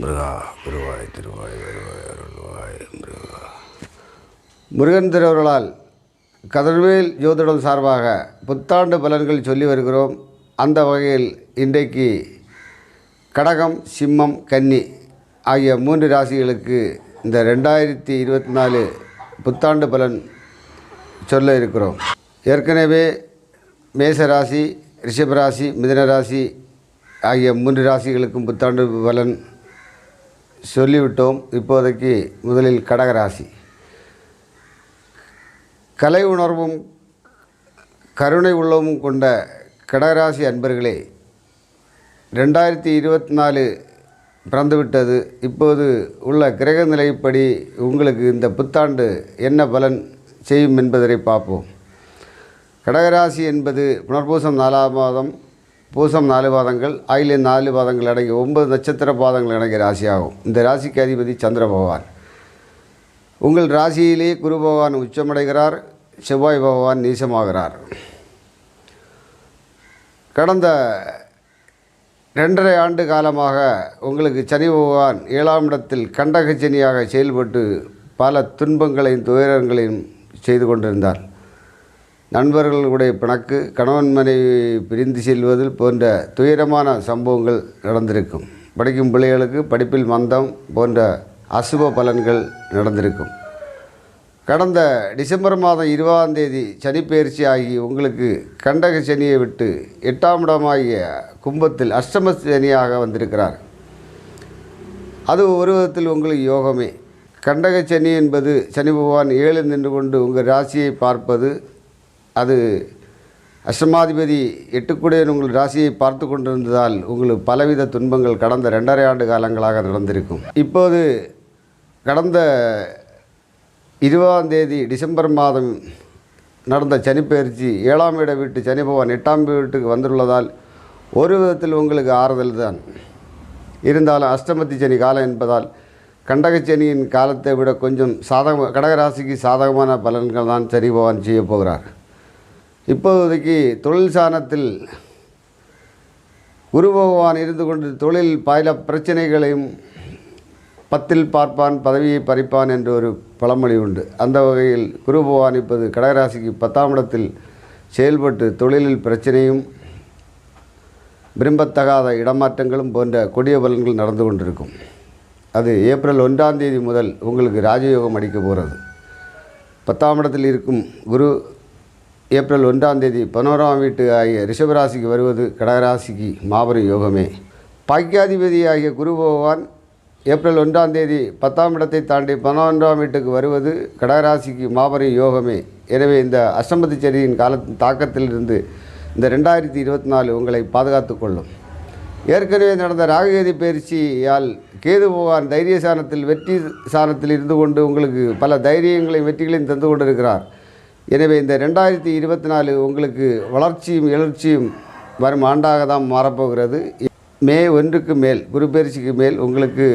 முருகா குருவாய் திருவாய் வருவாய் அருள்வாய் முருகா. முருகன் திருவருளால் கதிர்வேல் ஜோதிடம் சார்பாக புத்தாண்டு பலன்கள் சொல்லி வருகிறோம். அந்த வகையில் இன்றைக்கு கடகம் சிம்மம் கன்னி ஆகிய மூன்று ராசிகளுக்கு இந்த ரெண்டாயிரத்தி இருபத்தி நாலு புத்தாண்டு பலன் சொல்ல இருக்கிறோம். ஏற்கனவே மேச ராசி ரிஷபராசி மிதன ராசி ஆகிய மூன்று ராசிகளுக்கும் புத்தாண்டு பலன் சொல்லிவிட்டோம் இப்போதைக்கு முதலில் கடகராசி. கலை உணர்வும் கருணை உள்ளமும் கொண்ட கடகராசி அன்பர்களே ரெண்டாயிரத்தி இருபத்தி நாலு பிறந்துவிட்டது. இப்போது உள்ள கிரக நிலைப்படி உங்களுக்கு இந்த புத்தாண்டு என்ன பலன் செய்யும் என்பதை பார்ப்போம். கடகராசி என்பது புனர்பூசம் நாலாம் மாதம் பூசம் நாலு பாதங்கள் ஆயிலியம் நாலு பாதங்கள் அடங்கிய ஒன்பது நட்சத்திர பாதங்கள் அடங்கிய ராசியாகும். இந்த ராசிக்கு அதிபதி சந்திர பகவான். உங்கள் ராசியிலே குரு பகவான் உச்சமடைகிறார் செவ்வாய் பகவான் நீசமாகிறார். கடந்த ரெண்டரை ஆண்டு காலமாக உங்களுக்கு சனி பகவான் ஏழாம் இடத்தில் கண்டக சனியாக செயல்பட்டு பல துன்பங்களையும் துயரங்களையும் செய்து கொண்டிருந்தார். நண்பர்களுடைய பிணக்கு கணவன் மனைவி பிரிந்து செல்வதில் போன்ற துயரமான சம்பவங்கள் நடந்திருக்கும். படிக்கும் பிள்ளைகளுக்கு படிப்பில் மந்தம் போன்ற அசுப பலன்கள் நடந்திருக்கும். கடந்த டிசம்பர் மாதம் இருபதாம் தேதி சனிப்பெயர்ச்சி ஆகி உங்களுக்கு கண்டக சனியை விட்டு எட்டாம் இடமாகிய கும்பத்தில் அஷ்டம சனியாக வந்திருக்கிறார். அது ஒரு விதத்தில் உங்களுக்கு யோகமே. கண்டக சனி என்பது சனி பகவான் ஏழு நின்று கொண்டு உங்கள் ராசியை பார்ப்பது அது அஷ்டமாதிபதி எட்டுக்குடையன் உங்கள் ராசியை பார்த்து கொண்டிருந்ததால் உங்களுக்கு பலவித துன்பங்கள் கடந்த ரெண்டரை ஆண்டு காலங்களாக நடந்திருக்கும். இப்போது கடந்த இருபதாம் தேதி டிசம்பர் மாதம் நடந்த சனிப்பெயர்ச்சி ஏழாம் இட வீட்டு சனி பகவான் எட்டாம் வீட்டுக்கு வந்துள்ளதால் ஒரு விதத்தில் உங்களுக்கு ஆறுதல் தான். இருந்தாலும் அஷ்டமத்தி சனி காலம் என்பதால் கண்டகச்சனியின் காலத்தை விட கொஞ்சம் சாதக கடகராசிக்கு சாதகமான பலன்கள் தான் சனி பகவான் செய்ய போகிறார். இப்போதைக்கு தொழில் சாணத்தில் குரு பகவான் இருந்து கொண்டு தொழில் பல பிரச்சனைகளையும் பத்தில் பார்ப்பான் பதவியை பறிப்பான் என்ற ஒரு பழமொழி உண்டு. அந்த வகையில் குரு பகவான் இப்போது கடகராசிக்கு பத்தாம் இடத்தில் செயல்பட்டு தொழிலில் பிரச்சனையும் விரும்பத்தகாத இடமாற்றங்களும் போன்ற கொடிய பலன்கள் நடந்து கொண்டிருக்கும். அது ஏப்ரல் ஒன்றாம் தேதி முதல் உங்களுக்கு ராஜயோகம் அடிக்க போகிறது. பத்தாம் இடத்தில் இருக்கும் குரு ஏப்ரல் ஒன்றாம் தேதி பதினோராம் வீட்டு ஆகிய ரிஷபராசிக்கு வருவது கடகராசிக்கு மாபெரும் யோகமே. பாக்கியாதிபதி ஆகிய குரு பகவான் ஏப்ரல் ஒன்றாம் தேதி பத்தாம் இடத்தை தாண்டி பதினொன்றாம் வீட்டுக்கு வருவது கடகராசிக்கு மாபெரும் யோகமே. எனவே இந்த அஷ்டமதி செடியின் காலத்தின் தாக்கத்திலிருந்து இந்த ரெண்டாயிரத்தி இருபத்தி நாலு உங்களை பாதுகாத்து கொள்ளும். ஏற்கனவே நடந்த ராககேதி பயிற்சியால் கேது பகவான் தைரிய சாணத்தில் வெற்றி சாணத்தில் இருந்து கொண்டு உங்களுக்கு பல தைரியங்களையும் வெற்றிகளையும் தந்து கொண்டிருக்கிறார். எனவே இந்த ரெண்டாயிரத்தி இருபத்தி நாலு உங்களுக்கு வளர்ச்சியும் எழுச்சியும் வரும் ஆண்டாக தான் மாறப்போகிறது. மே ஒன்றுக்கு மேல் குருபெயர்ச்சிக்கு மேல் உங்களுக்கு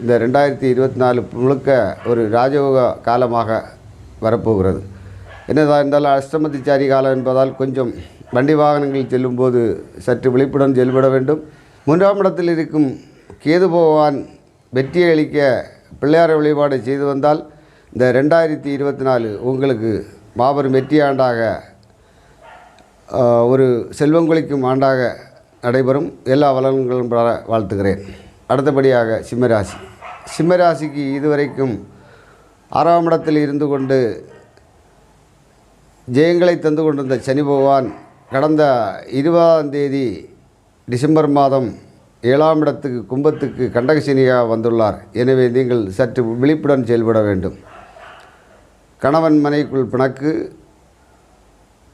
இந்த ரெண்டாயிரத்தி இருபத்தி நாலு முழுக்க ஒரு ராஜயோக காலமாக வரப்போகிறது. என்னதான் இருந்தாலும் அஷ்டமதிச்சாரி காலம் என்பதால் கொஞ்சம் வண்டி வாகனங்களில் செல்லும்போது சற்று விழிப்புடன் செயல்பட வேண்டும். மூன்றாம் இடத்தில் இருக்கும் கேது பகவான் வெற்றியை அளிக்க பிள்ளையார் வழிபாடு செய்து வந்தால் இந்த ரெண்டாயிரத்தி இருபத்தி நாலு உங்களுக்கு மாபெரும் வெற்றி ஆண்டாக ஒரு செல்வம் குளிக்கும் ஆண்டாக நடைபெறும். எல்லா வளங்களும் வாழ்த்துகிறேன். அடுத்தபடியாக சிம்மராசி. சிம்மராசிக்கு இதுவரைக்கும் ஆறாம் இடத்தில் இருந்து கொண்டு ஜெயங்களை தந்து கொண்டிருந்த சனி பகவான் கடந்த இருபதாம் தேதி டிசம்பர் மாதம் ஏழாம் இடத்துக்கு கும்பத்துக்கு கண்டக சனியாக வந்துள்ளார். எனவே நீங்கள் சற்று விழிப்புடன் செயல்பட வேண்டும். கணவன் மனைக்குள் பிணக்கு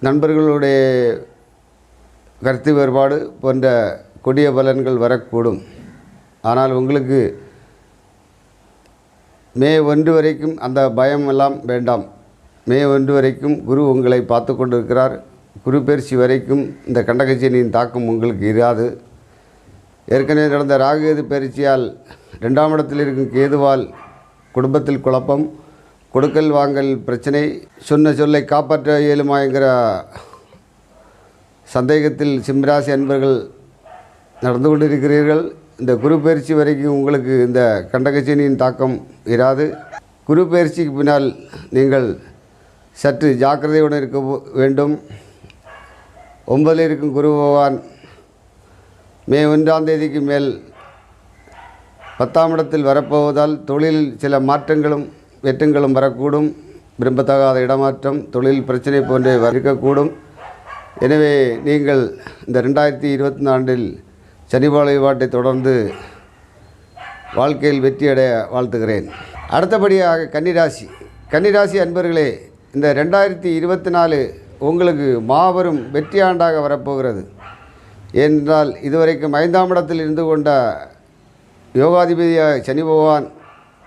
நண்பர்களுடைய கருத்து வேறுபாடு போன்ற கொடிய பலன்கள் வரக்கூடும். ஆனால் உங்களுக்கு மே ஒன்று வரைக்கும் அந்த பயம் எல்லாம் வேண்டாம். மே ஒன்று வரைக்கும் குரு உங்களை பார்த்து கொண்டிருக்கிறார். குரு பயிற்சி வரைக்கும் இந்த கண்டகச்சேனியின் தாக்கம் உங்களுக்கு இராது. ஏற்கனவே நடந்த ராகுகேது பயிற்சியால் ரெண்டாம் இடத்தில் இருக்கும் கேதுவால் குடும்பத்தில் குழப்பம். கொடுக்கல் வாங்கல் பிரச்சனை. சொன்ன சொல்லை காப்பாற்ற இயலுமா என்கிற சந்தேகத்தில் சிம்மராசி அன்பர்கள் நடந்து கொண்டிருக்கிறீர்கள். இந்த குரு பயிற்சி வரைக்கும் உங்களுக்கு இந்த கண்டகச்சனியின் தாக்கம் இராது. குரு பயிற்சிக்கு பின்னால் நீங்கள் சற்று ஜாக்கிரதையுடன் இருக்க போ- வேண்டும். ஒன்பதில் இருக்கும் குரு பகவான் மே ஒன்றாம் தேதிக்கு மேல் பத்தாம் இடத்தில் வரப்போவதால் தொழிலில் சில மாற்றங்களும் வெற்றங்களும் வரக்கூடும். விரும்பத்தகாத இடமாற்றம் தொழில் பிரச்சனை போன்றவை இருக்கக்கூடும். எனவே நீங்கள் இந்த ரெண்டாயிரத்தி இருபத்தி நான்கில் சனி வழிபாட்டை தொடர்ந்து வாழ்க்கையில் வெற்றியடைய வாழ்த்துகிறேன். அடுத்தபடியாக கன்னிராசி. கன்னிராசி அன்பர்களே இந்த ரெண்டாயிரத்தி இருபத்தி நாலு உங்களுக்கு மாபெரும் வெற்றி ஆண்டாக வரப்போகிறது. ஏனென்றால் இதுவரைக்கும் ஐந்தாம் இடத்தில் இருந்து கொண்ட யோகாதிபதியாக சனி பகவான்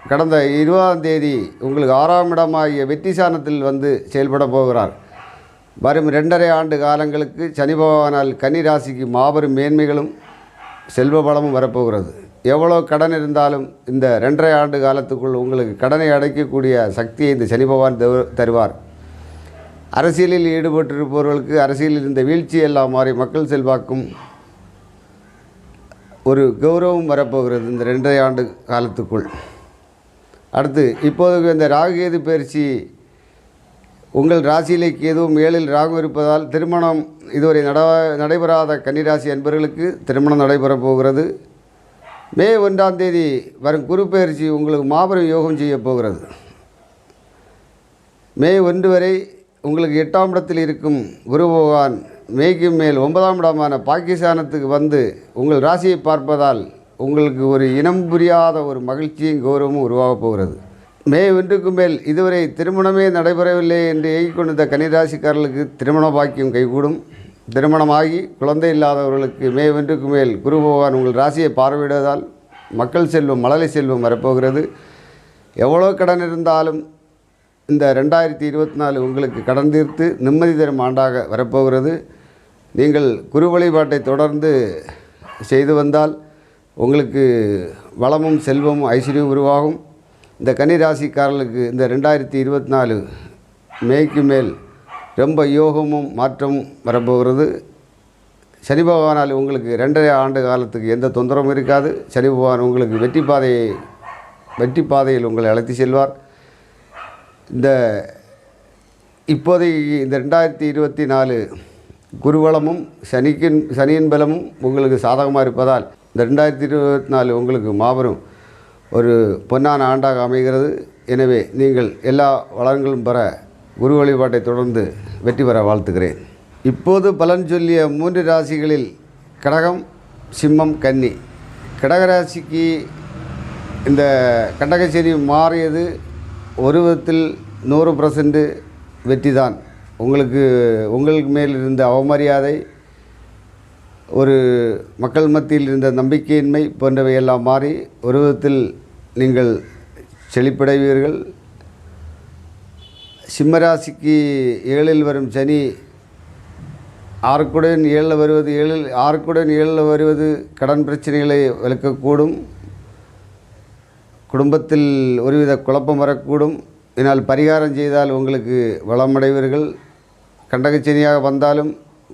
கடந்த இருபதாம் தேதி உங்களுக்கு ஆறாம் இடமாகிய வெற்றி சாணத்தில் வந்து செயல்பட போகிறார். வரும் ரெண்டரை ஆண்டு காலங்களுக்கு சனி பகவானால் கன்னி ராசிக்கு மாபெரும் மேன்மைகளும் செல்வ பலமும் வரப்போகிறது. எவ்வளோ கடன் இருந்தாலும் இந்த ரெண்டரை ஆண்டு காலத்துக்குள் உங்களுக்கு கடனை அடைக்கக்கூடிய சக்தியை இந்த சனி பகவான் தரு- தருவார். அரசியலில் ஈடுபட்டிருப்பவர்களுக்கு அரசியலில் இந்த வீழ்ச்சி எல்லாம் மாறி மக்கள் செல்வாக்கும் ஒரு கௌரவம் வரப்போகிறது இந்த ரெண்டரை ஆண்டு காலத்துக்குள். அடுத்து இப்போது இந்த ராகுகேது பயிற்சி உங்கள் ராசியிலே கேதுவும் ஏழில் ராகு இருப்பதால் திருமணம் இதுவரை நட நடைபெறாத கன்னிராசி என்பவர்களுக்கு திருமணம் நடைபெறப் போகிறது. மே ஒன்றாம் தேதி வரும் குரு பயிற்சி உங்களுக்கு மாபெரும் யோகம் செய்ய போகிறது. மே ஒன்று வரை உங்களுக்கு எட்டாம் இடத்தில் இருக்கும் குரு பகவான் மேய்க்கும் மேல் ஒன்பதாம் இடமான பாகிஸ்தானத்துக்கு வந்து உங்கள் ராசியை பார்ப்பதால் உங்களுக்கு ஒரு இனம் புரியாத ஒரு மகிழ்ச்சியும் கௌரவமும் உருவாகப் போகிறது. மே ஒன்றுக்கு மேல் இதுவரை திருமணமே நடைபெறவில்லை என்று ஏங்கிக் கொண்டிருந்த கன்னிராசிக்காரர்களுக்கு திருமண பாக்கியம் கைகூடும். திருமணமாகி குழந்தை இல்லாதவர்களுக்கு மே ஒன்றுக்கு மேல் குரு பகவான் உங்கள் ராசியை பார்வையிடுவதால் மக்கள் செல்வம் மழலை செல்வம் வரப்போகிறது. எவ்வளோ கடன் இருந்தாலும் இந்த ரெண்டாயிரத்தி இருபத்தி நாலு உங்களுக்கு கடன் தீர்த்து நிம்மதி தரும் ஆண்டாக வரப்போகிறது. நீங்கள் குரு வழிபாட்டை தொடர்ந்து செய்து வந்தால் உங்களுக்கு வளமும் செல்வமும் ஐஸ்வர்யம் உருவாகும். இந்த கன்னிராசிக்காரர்களுக்கு இந்த ரெண்டாயிரத்தி இருபத்தி நாலு மேய்க்கு மேல் ரொம்ப யோகமும் மாற்றமும் வரப்போகிறது. சனி பகவானால் உங்களுக்கு ரெண்டரை ஆண்டு காலத்துக்கு எந்த தொந்தரவும் இருக்காது. சனி பகவான் உங்களுக்கு வெற்றி பாதையை வெற்றி பாதையில் உங்களை அழைத்து செல்வார். இந்த இப்போதைக்கு இந்த ரெண்டாயிரத்தி இருபத்தி நாலு குருவளமும் சனிக்கின் சனியின் பலமும் உங்களுக்கு சாதகமாக இருப்பதால் இந்த ரெண்டாயிரத்தி இருபத்தி நாலு உங்களுக்கு மாபெரும் ஒரு பொன்னான ஆண்டாக அமைகிறது. எனவே நீங்கள் எல்லா வளங்களும் பெற குரு வழிபாட்டை தொடர்ந்து வெற்றி பெற வாழ்த்துகிறேன். இப்போது பலன் சொல்லிய மூன்று ராசிகளில் கடகம் சிம்மம் கன்னி. கடகராசிக்கு இந்த கண்டகச்சேரி மாறியது ஒரு விதத்தில் நூறு பர்சன்ட் வெற்றி தான் உங்களுக்கு உங்களுக்கு மேல் இருந்த அவமரியாதை ஒரு மக்கள் மத்தியில் இருந்த நம்பிக்கையின்மை போன்றவையெல்லாம் மாறி ஒரு விதத்தில் நீங்கள் செழிப்படைவீர்கள். சிம்மராசிக்கு ஏழில் வரும் சனி ஆறுக்குடன் ஏழில் வருவது ஏழில் ஆறுக்குடன் ஏழில் வருவது கடன் பிரச்சனைகளை விளக்கக்கூடும். குடும்பத்தில் ஒருவித குழப்பம் வரக்கூடும். இதனால் பரிகாரம் செய்தால் உங்களுக்கு வளமடைவீர்கள். கண்டகச்சனியாக வந்தாலும்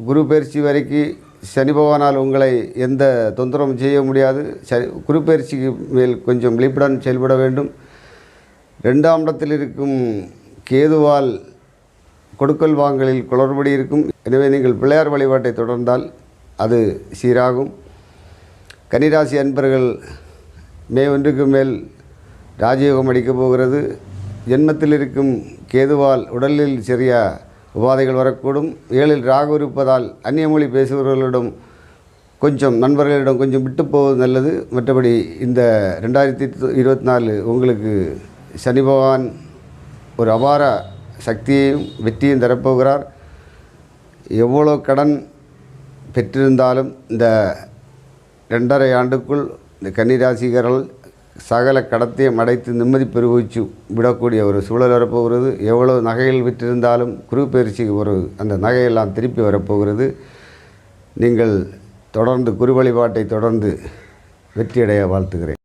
குரு பயிற்சி வரைக்கும் சனி பகவானால் உங்களை எந்த தொந்தரவும் செய்ய முடியாது. சரி குரு மேல் கொஞ்சம் விழிப்புடன் செயல்பட வேண்டும். ரெண்டாம் இடத்தில் இருக்கும் கேதுவால் கொடுக்கல் வாங்கலில் குளறுபடி இருக்கும். எனவே நீங்கள் பிள்ளையார் வழிபாட்டை தொடர்ந்தால் அது சீராகும். கன்னிராசி அன்பர்கள் மே ஒன்றுக்கு மேல் ராஜயோகம் அடிக்கப் போகிறது. ஜென்மத்தில் இருக்கும் கேதுவால் உடலில் சிறிய உபாதைகள் வரக்கூடும். ஏழில் ராகு இருப்பதால் அந்நிய மொழி பேசுபவர்களிடம் கொஞ்சம் நண்பர்களிடம் கொஞ்சம் விட்டு போவது நல்லது. மற்றபடி இந்த ரெண்டாயிரத்தி இருபத்தி நாலு உங்களுக்கு சனி பகவான் ஒரு அபார சக்தியையும் வெற்றியும் தரப்போகிறார். எவ்வளோ கடன் பெற்றிருந்தாலும் இந்த ரெண்டரை ஆண்டுக்குள் இந்த கன்னிராசிகர்கள் சகல கடத்தையும் அடைத்து நிம்மதி பெருகுவிச்சு விடக்கூடிய ஒரு சூழல் வரப்போகிறது. எவ்வளோ நகைகள் விற்றிருந்தாலும் குரு பயிற்சிக்கு ஒரு அந்த நகையெல்லாம் திருப்பி வரப்போகிறது. நீங்கள் தொடர்ந்து குரு வழிபாட்டை தொடர்ந்து வெற்றியடைய வாழ்த்துகிறேன்.